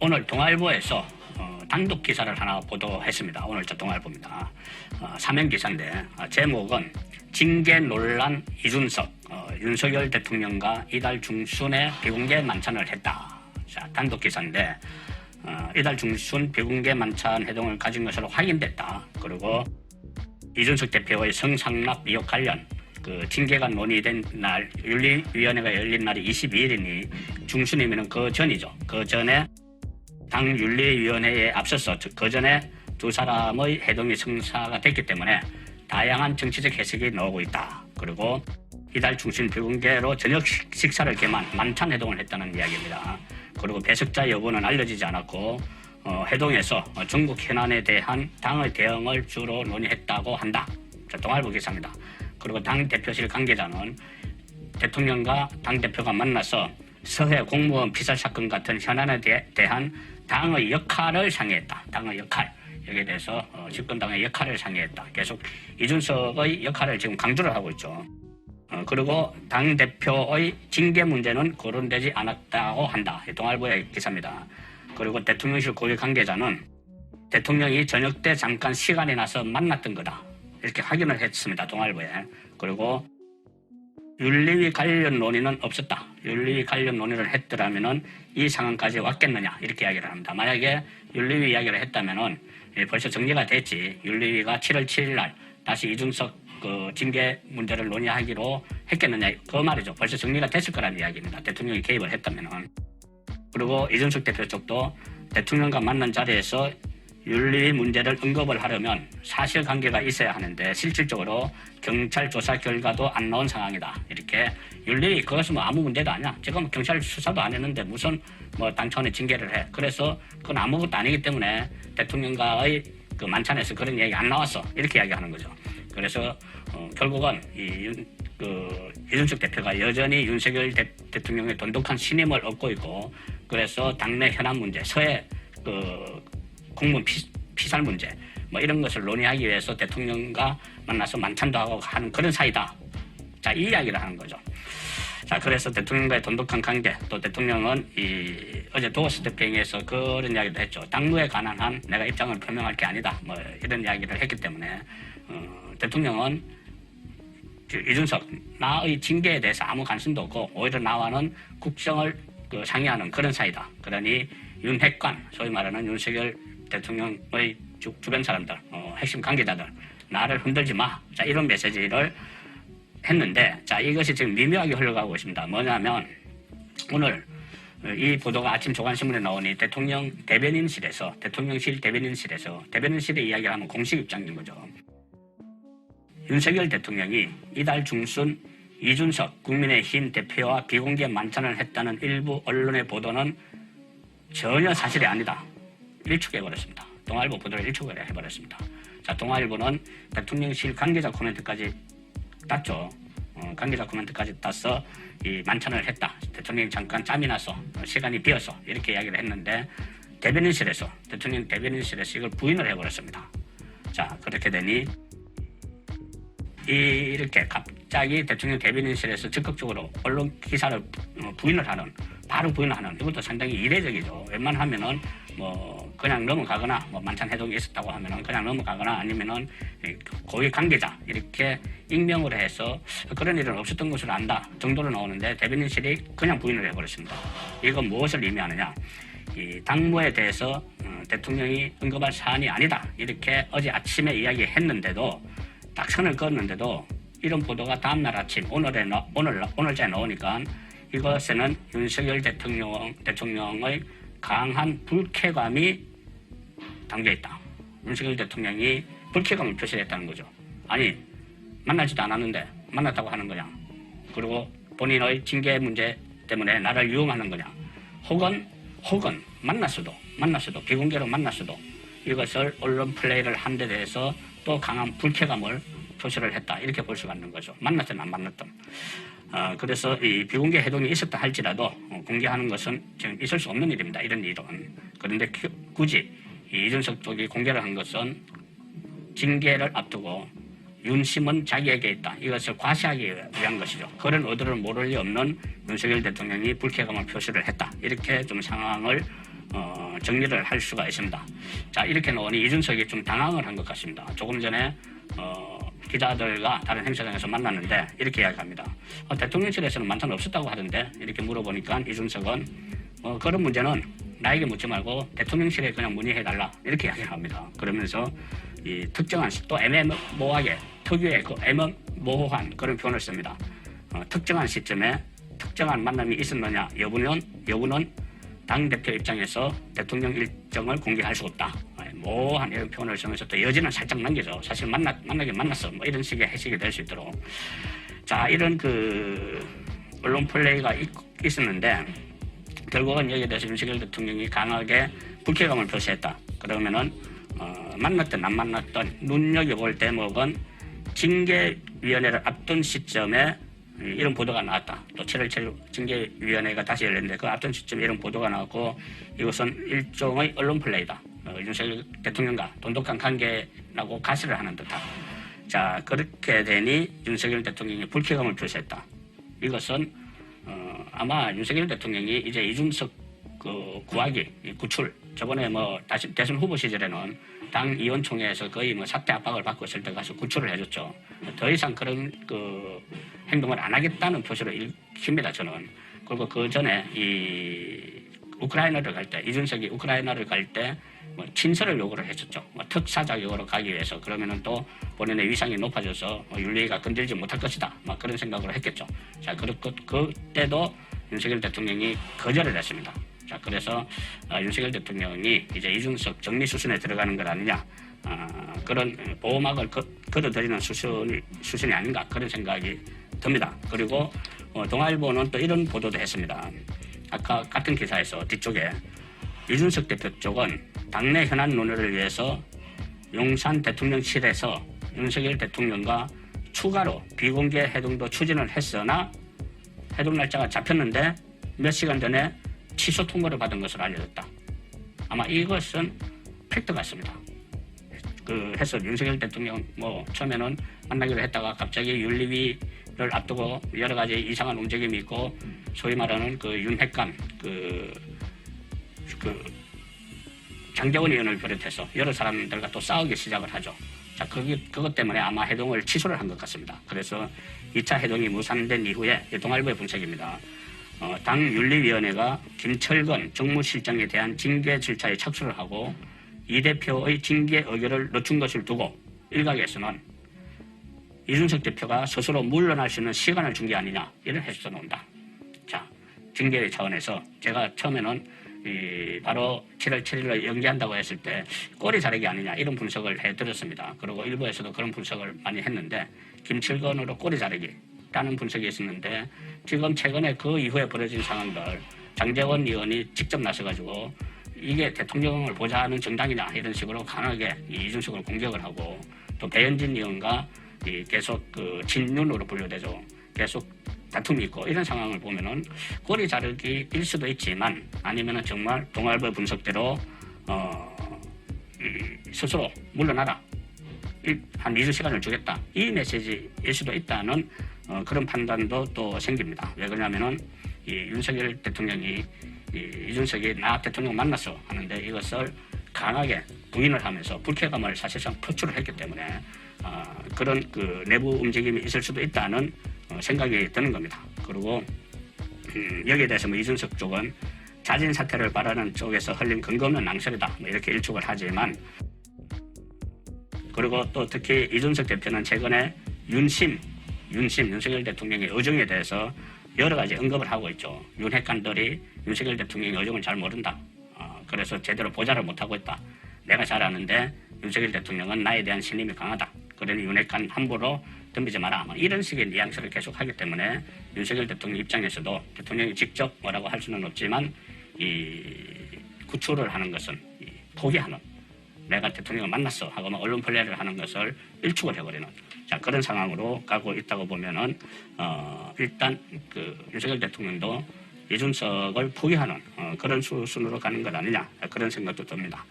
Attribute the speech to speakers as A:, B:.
A: 오늘 동아일보에서 어, 단독 기사를 하나 보도했습니다. 오늘 저 동아일보입니다. 어, 사면 기사인데 어, 제목은 징계 논란 이준석 어, 윤석열 대통령과 이달 중순에 비공개 만찬을 했다. 자 단독 기사인데 어, 이달 중순 비공개 만찬 회동을 가진 것으로 확인됐다. 그리고 이준석 대표의 성상납 의혹 관련 그 징계가 논의된 날 윤리위원회가 열린 날이 22일이니 중순이면 그 전이죠. 그 전에 당 윤리위원회에 앞서서 그 전에 두 사람의 해동이 성사가 됐기 때문에 다양한 정치적 해석이 나오고 있다. 그리고 이달 중순 비공개로 저녁 식- 식사를 겸한 만찬 해동을 했다는 이야기입니다. 그리고 배석자 여부는 알려지지 않았고 어, 해동에서 어, 중국 현안에 대한 당의 대응을 주로 논의했다고 한다. 자, 동아일보 기사입니다. 그리고 당 대표실 관계자는 대통령과 당 대표가 만나서 서해 공무원 피살 사건 같은 현안에 대, 대한 당의 역할을 상의했다. 당의 역할 여기에 대해서 어, 집권당의 역할을 상의했다. 계속 이준석의 역할을 지금 강조를 하고 있죠. 어, 그리고 당 대표의 징계 문제는 거론되지 않았다고 한다. 이 동아일보의 기사입니다. 그리고 대통령실 고위 관계자는 대통령이 저녁 때 잠깐 시간이 나서 만났던 거다. 이렇게 확인을 했습니다. 동아일보에. 그리고 윤리위 관련 논의는 없었다. 윤리위 관련 논의를 했더라면은 이 상황까지 왔겠느냐 이렇게 이야기를 합니다. 만약에 윤리위 이야기를 했다면은 예, 벌써 정리가 됐지. 윤리위가 7월 7일 날 다시 이준석 그 징계 문제를 논의하기로 했겠느냐 그 말이죠. 벌써 정리가 됐을 거라는 이야기입니다. 대통령이 개입을 했다면은 그리고 이준석 대표 쪽도 대통령과 만난 자리에서 윤리 문제를 언급을 하려면 사실관계가 있어야 하는데 실질적으로 경찰 조사 결과도 안 나온 상황이다. 이렇게 윤리 그것은 뭐 아무 문제도 아니야. 지금 경찰 수사도 안 했는데 무슨 뭐 당차원의 징계를 해. 그래서 그건 아무것도 아니기 때문에 대통령과의 그 만찬에서 그런 얘기 안 나왔어. 이렇게 이야기하는 거죠. 그래서 어, 결국은 이 윤, 그 이준석 대표가 여전히 윤석열 대, 대통령의 돈독한 신임을 얻고 있고 그래서 당내 현안 문제, 서해 그 공무원 피, 피살 문제 뭐 이런 것을 논의하기 위해서 대통령과 만나서 만찬도 하고 하는 그런 사이다. 자, 이 이야기를 하는 거죠. 자, 그래서 대통령과의 돈독한 관계, 또 대통령은 이 어제 도어스 대표에서 그런 이야기도 했죠. 당무에 관한 한 내가 입장을 표명할 게 아니다. 뭐 이런 이야기를 했기 때문에 어, 대통령은 그 이준석 나의 징계에 대해서 아무 관심도 없고 오히려 나와는 국정을 그 상의하는 그런 사이다. 그러니 윤핵관 소위 말하는 윤석열 대통령의 주, 주변 사람들 어, 핵심 관계자들 나를 흔들지 마. 자 이런 메시지를 했는데 자 이것이 지금 미묘하게 흘러가고 있습니다. 뭐냐면 오늘 이 보도가 아침 조간신문에 나오니 대통령 대변인실에서 대통령실 대변인실에서 대변인실의 이야기를 하면 공식 입장인 거죠. 윤석열 대통령이 이달 중순 이준석 국민의힘 대표와 비공개 만찬을 했다는 일부 언론의 보도는 전혀 사실이 아니다. 일축해버렸습니다. 동아일보 보도를 일축을 해버렸습니다. 자, 동아일보는 대통령실 관계자 코멘트까지 땄죠. 어, 관계자 코멘트까지 따서 이 만찬을 했다. 대통령이 잠깐 짬이 나서 어, 시간이 비어서 이렇게 이야기를 했는데 대변인실에서 대통령 대변인실에서 이걸 부인을 해버렸습니다. 자, 그렇게 되니 이렇게 갑자기 대통령 대변인실에서 적극적으로 언론 기사를 어, 부인을 하는 바로 부인을 하는 이것도 상당히 이례적이죠. 웬만하면은 뭐 그냥 넘어가거나 뭐 만찬 해동이 있었다고 하면은 그냥 넘어가거나 아니면은 이 고위 관계자 이렇게 익명으로 해서 그런 일은 없었던 것으로 안다 정도로 나오는데 대변인실이 그냥 부인을 해버렸습니다. 이건 무엇을 의미하느냐? 이 당무에 대해서 어, 대통령이 언급할 사안이 아니다 이렇게 어제 아침에 이야기했는데도 딱 선을 그었는데도 이런 보도가 다음날 아침 오늘에 나, 오늘 오늘자에 나오니까 이것에는 윤석열 대통령 대통령의 강한 불쾌감이 담겨 있다. 윤석열 대통령이 불쾌감을 표시했다는 거죠. 아니 만나지도 않았는데 만났다고 하는 거냐? 그리고 본인의 징계 문제 때문에 나를 유용하는 거냐? 혹은 혹은 만났어도 만났어도 비공개로 만났어도 이것을 언론 플레이를 한 데 대해서 또 강한 불쾌감을 표시를 했다 이렇게 볼 수가 있는 거죠. 만났든 안 만났든. 어, 그래서 이 비공개 해동이 있었다 할지라도 어, 공개하는 것은 지금 있을 수 없는 일입니다. 이런 일은. 그런데 큐- 굳이 이 이준석 쪽이 공개를 한 것은 징계를 앞두고 윤심은 자기에게 있다. 이것을 과시하기 위한 것이죠. 그런 의도를 모를 리 없는 윤석열 대통령이 불쾌감을 표시를 했다. 이렇게 좀 상황을 어, 정리를 할 수가 있습니다. 자 이렇게 놓으니 이준석이 좀 당황을 한 것 같습니다. 조금 전에 어, 기자들과 다른 행사장에서 만났는데 이렇게 이야기합니다. 어, 대통령실에서는 만찬 없었다고 하던데 이렇게 물어보니까 이준석은 어, 그런 문제는 나에게 묻지 말고 대통령실에 그냥 문의해 달라 이렇게 이야기를 합니다. 그러면서 이 특정한 시- 또 애매모호하게 특유의 그 애매모호한 그런 표현을 씁니다. 어, 특정한 시점에 특정한 만남이 있었느냐 여부는 여부는 당 대표 입장에서 대통령 일정을 공개할 수 없다. 어, 모호한 이런 표현을 쓰면서 또 여지는 살짝 남겨줘. 사실 만나 만나긴 만났어. 뭐 이런 식의 해석이 될 수 있도록. 자 이런 그 언론 플레이가 있, 있었는데 결국은 여기에 대해서 윤석열 대통령이 강하게 불쾌감을 표시했다. 그러면은 어, 만났든 안 만났든 눈여겨볼 대목은 징계위원회를 앞둔 시점에 이런 보도가 나왔다. 또 7월 7일 징계위원회가 다시 열렸는데 그 앞둔 시점에 이런 보도가 나왔고 이것은 일종의 언론 플레이다. 어, 윤석열 대통령과 돈독한 관계라고 가시를 하는 듯한. 자 그렇게 되니 윤석열 대통령이 불쾌감을 표시했다. 이것은 어, 아마 윤석열 대통령이 이제 이준석 그 구하기 이 구출 저번에 뭐 다시 대선 후보 시절에는 당 의원총회에서 거의 뭐 사퇴 압박을 받고 있을 때 가서 구출을 해줬죠. 더 이상 그런 그 행동을 안 하겠다는 표시로 읽힙니다. 저는 그리고 그 전에 이 우크라이나를 갈 때 이준석이 우크라이나를 갈때 뭐 친서를 요구를 했었죠. 뭐 특사 자격으로 가기 위해서 그러면은 또 본인의 위상이 높아져서 어, 윤리위가 건들지 못할 것이다. 막 그런 생각으로 했겠죠. 자, 그, 그, 그때도 윤석열 대통령이 거절을 했습니다. 자, 그래서 어, 윤석열 대통령이 이제 이준석 정리 수순에 들어가는 것 아니냐. 아, 그런 보호막을 거, 걸어들이는 수순이, 수순이 아닌가 그런 생각이 듭니다. 그리고 어, 동아일보는 또 이런 보도도 했습니다. 아까 같은 기사에서 뒤쪽에 이준석 대표 쪽은 당내 현안 논의를 위해서 용산 대통령실에서 윤석열 대통령과 추가로 비공개 회동도 추진을 했으나 회동 날짜가 잡혔는데 몇 시간 전에 취소 통보를 받은 것으로 알려졌다. 아마 이것은 팩트 같습니다. 그 해서 윤석열 대통령 뭐 처음에는 만나기로 했다가 갑자기 윤리위를 앞두고 여러 가지 이상한 움직임이 있고 소위 말하는 그 윤핵관 그, 그 장재원 의원을 비롯해서 여러 사람들과 또 싸우기 시작을 하죠. 자, 그게, 그것 때문에 아마 해동을 취소를 한 것 같습니다. 그래서 2차 해동이 무산된 이후에 이 동아일보의 분석입니다. 어, 당 윤리위원회가 김철건 정무실장에 대한 징계 절차에 착수를 하고 이 대표의 징계 의결을 늦춘 것을 두고 일각에서는 이준석 대표가 스스로 물러날 수 있는 시간을 준 게 아니냐 이런 해석도 나온다. 자, 징계 차원에서 제가 처음에는 이 바로 7월 7일을 연기한다고 했을 때 꼬리 자르기 아니냐 이런 분석을 해드렸습니다. 그리고 일부에서도 그런 분석을 많이 했는데 김칠건으로 꼬리 자르기라는 분석이 있었는데 지금 최근에 그 이후에 벌어진 상황들 장재원 의원이 직접 나서가지고 이게 대통령을 보좌하는 정당이냐 이런 식으로 강하게 이 이준석을 공격을 하고 또 배현진 의원과 이 계속 그 친윤으로 분류되죠. 계속 다툼이 있고 이런 상황을 보면은 꼬리 자르기일 수도 있지만 아니면은 정말 동아일보 분석대로 어, 이 스스로 물러나라 일- 한 2주 시간을 주겠다 이 메시지일 수도 있다는 어, 그런 판단도 또 생깁니다. 왜 그러냐면은 이 윤석열 대통령이 이 이준석이 나 대통령 만났어 하는데 이것을 강하게 부인을 하면서 불쾌감을 사실상 표출을 했기 때문에 어, 그런 그 내부 움직임이 있을 수도 있다는 어, 생각이 드는 겁니다. 그리고 음, 여기에 대해서 뭐 이준석 쪽은 자진 사퇴를 바라는 쪽에서 흘린 근거 없는 낭설이다 뭐 이렇게 일축을 하지만 그리고 또 특히 이준석 대표는 최근에 윤심, 윤심 윤석열 대통령의 의정에 대해서 여러 가지 언급을 하고 있죠. 윤핵관들이 윤석열 대통령의 의정을 잘 모른다. 어, 그래서 제대로 보좌를 못하고 있다. 내가 잘 아는데 윤석열 대통령은 나에 대한 신임이 강하다. 그러니 윤핵관 함부로 덤비지 마라. 뭐 이런 식의 뉘앙스를 계속하기 때문에 윤석열 대통령 입장에서도 대통령이 직접 뭐라고 할 수는 없지만 이 구출을 하는 것은 이 포기하는 내가 대통령을 만났어 하고 막 언론 플레이를 하는 것을 일축을 해버리는 자 그런 상황으로 가고 있다고 보면은 어 일단 그 윤석열 대통령도 이준석을 포기하는 어, 그런 수순으로 가는 것 아니냐 그런 생각도 듭니다.